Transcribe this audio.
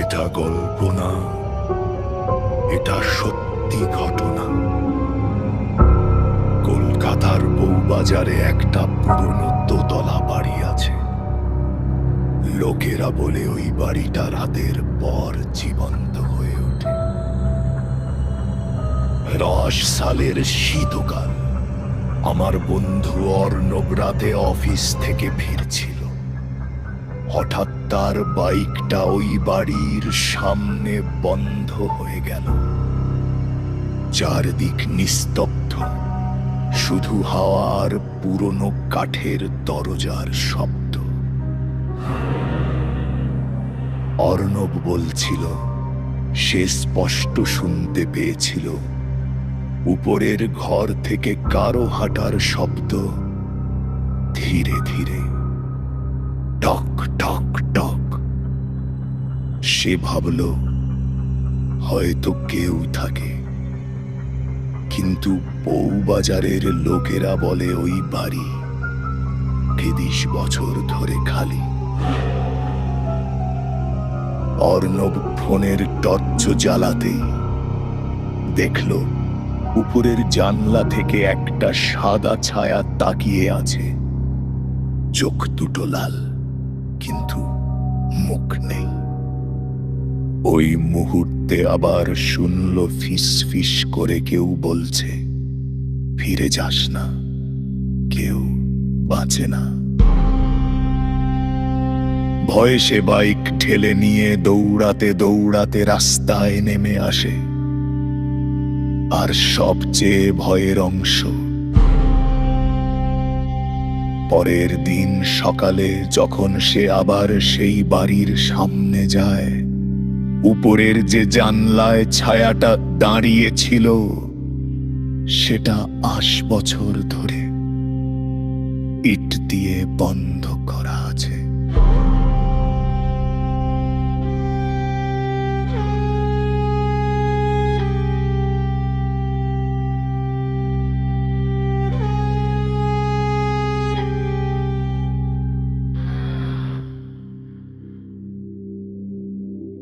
এটা গল্প না এটা সত্যি ঘটনা। কলকাতার বউবাজারে একটা পুরনো দোতলা বাড়ি আছে। লোকেরা বলে ওই বাড়িটা রাতের পর জীবন্ত হয়ে ওঠে। রস সালের শীতকাল। আমার বন্ধু অর্ণব রাতে অফিস থেকে ফিরছিল। হঠাৎ তার বাইকটা ওই বাড়ির সামনে বন্ধ হয়ে গেল। চারদিক নিস্তব্ধ। শুধু হাওয়ার পুরনো কাঠের দরজার শব্দ। অর্ণব বলছিল, সে স্পষ্ট শুনতে পেয়েছিল। উপরের ঘর থেকে কারও হাঁটার শব্দ ধীরে ধীরে টক টক টক। সে ভাবল, হয়তো কেউ থাকে। কিন্তু বউবাজারের লোকেরা বলে ওই বাড়ি তিরিশ বছর ধরে খালি। অর্ণব ফোনের টর্চ জ্বালাতেই দেখল, উপরের জানলা থেকে একটা সাদা ছায়া তাকিয়ে আছে। চোখ দুটো লাল। কিন্তু মুখ নেই। ওই মুহূর্তে আবার শুনল ফিস ফিস করে কেউ বলছে, ফিরে যাস না, কেউ বাঁচে না। ভয়ে সে বাইক ঠেলে নিয়ে দৌড়াতে দৌড়াতে রাস্তায় নেমে আসে। আর সবচেয়ে ভয়ের অংশ পরের দিন সকালে যখন সে আবার সেই বাড়ির সামনে যায়, উপরের যে জানলায় ছায়াটা দাঁড়িয়েছিল, সেটা আশ বছর ধরে ইট দিয়ে বন্ধ করা